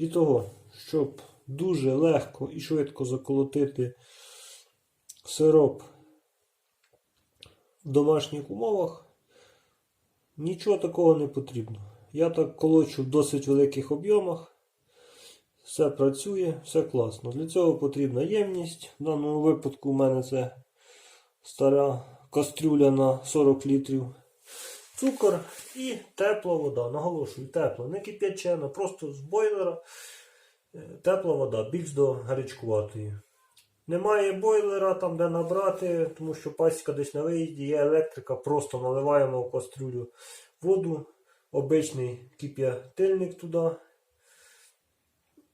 І того, щоб дуже легко і швидко заколотити сироп в домашніх умовах, нічого такого не потрібно. Я так колочу в досить великих об'ємах. Все працює, все класно. Для цього потрібна ємність. В даному випадку у мене це стара кастрюля на 40 літрів. Цукор і тепла вода. Наголошую, тепла, не кип'ячена, просто з бойлера. е, Тепла вода, більш до гарячкуватої. Немає бойлера там, де набрати, тому що пасіка десь на виїзді, є електрика, просто наливаємо в кастрюлю воду, обичний кип'ятильник туди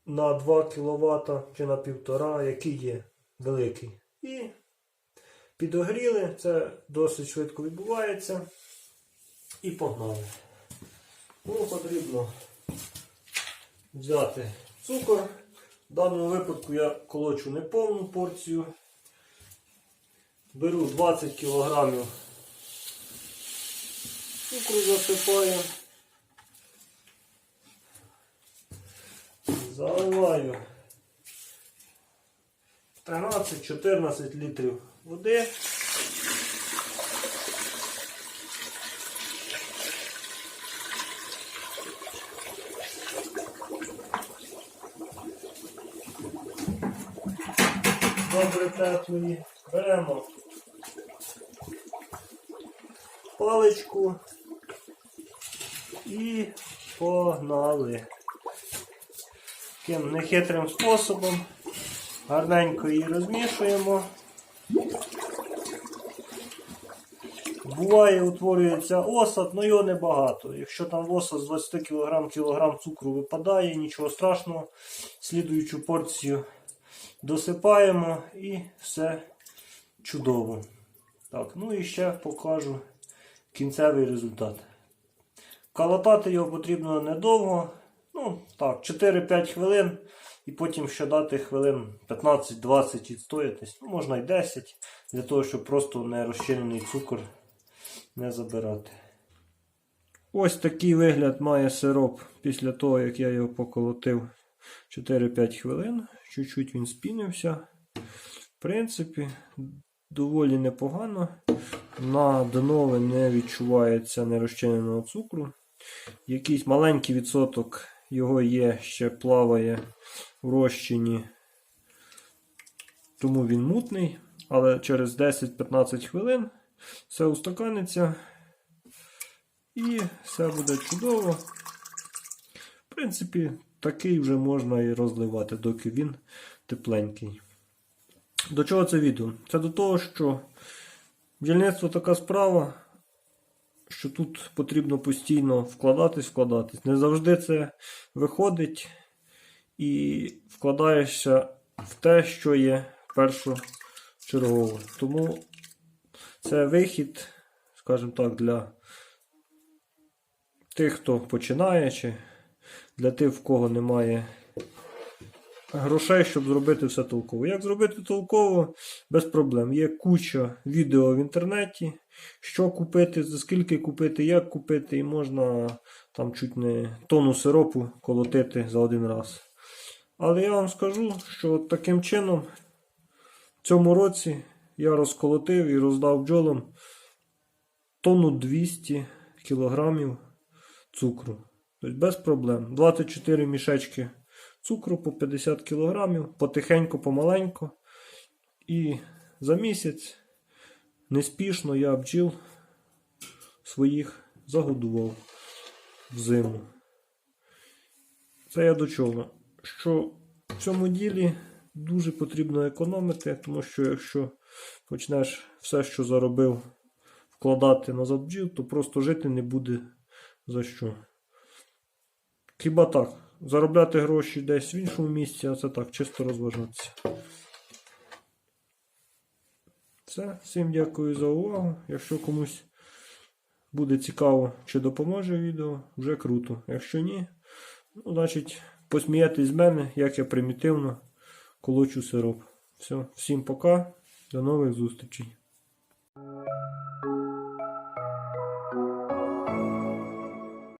на 2 кВт чи на 1,5, який є великий. І підогріли, це досить швидко відбувається. І погнали. Ну, потрібно взяти цукор. В даному випадку я колочу не повну порцію. Беру 20 кг цукру засипаю. Заливаю 13-14 літрів води. Добре теплої. Беремо паличку і погнали. Таким нехитрим способом гарненько її розмішуємо. Буває, утворюється осад, але його небагато. Якщо там в осад з 20 кг кілограм цукру випадає, нічого страшного. Слідуючу порцію досипаємо і все чудово. Так, ну і ще покажу кінцевий результат. Калатати його потрібно недовго. Ну, так, 4-5 хвилин. І потім ще дати хвилин 15-20 відстоятись. Ну, можна й 10, для того, щоб просто не розчинений цукор не забирати. Ось такий вигляд має сироп після того, як я його поколотив 4-5 хвилин. Чуть-чуть він спінився. В принципі, доволі непогано. На днове не відчувається нерозчиненого цукру. Якийсь маленький відсоток його є, ще плаває в розчині, тому він мутний. Але через 10-15 хвилин все устаканиться і все буде чудово. В принципі, такий вже можна і розливати, доки він тепленький. До чого це відео? Це до того, що бджільництво така справа, що тут потрібно постійно вкладатись, вкладатись. Не завжди це виходить і вкладаєшся в те, що є першочергово. Тому це вихід, скажімо так, для тих, хто починає, чи для тих, в кого немає грошей, щоб зробити все толково. Як зробити толково, без проблем. Є куча відео в інтернеті, що купити, за скільки купити, як купити, і можна там чуть не тонну сиропу колотити за один раз. Але я вам скажу, що таким чином в цьому році я розколотив і роздав бджолам тонну 200 кілограмів цукру. Тобто без проблем. 24 мішечки цукру по 50 кг, потихеньку, помаленьку. І за місяць неспішно я бджіл своїх загодував в зиму. Це я до чого? Що в цьому ділі дуже потрібно економити, тому що якщо почнеш все, що заробив, вкладати назад бджіл, то просто жити не буде за що. Хіба так? Заробляти гроші десь в іншому місці, а це так, чисто розважатися. Все, всім дякую за увагу. Якщо комусь буде цікаво, чи допоможе відео, вже круто. Якщо ні, ну, значить, посміятись з мене, як я примітивно колочу сироп. Все, всім пока, до нових зустрічей.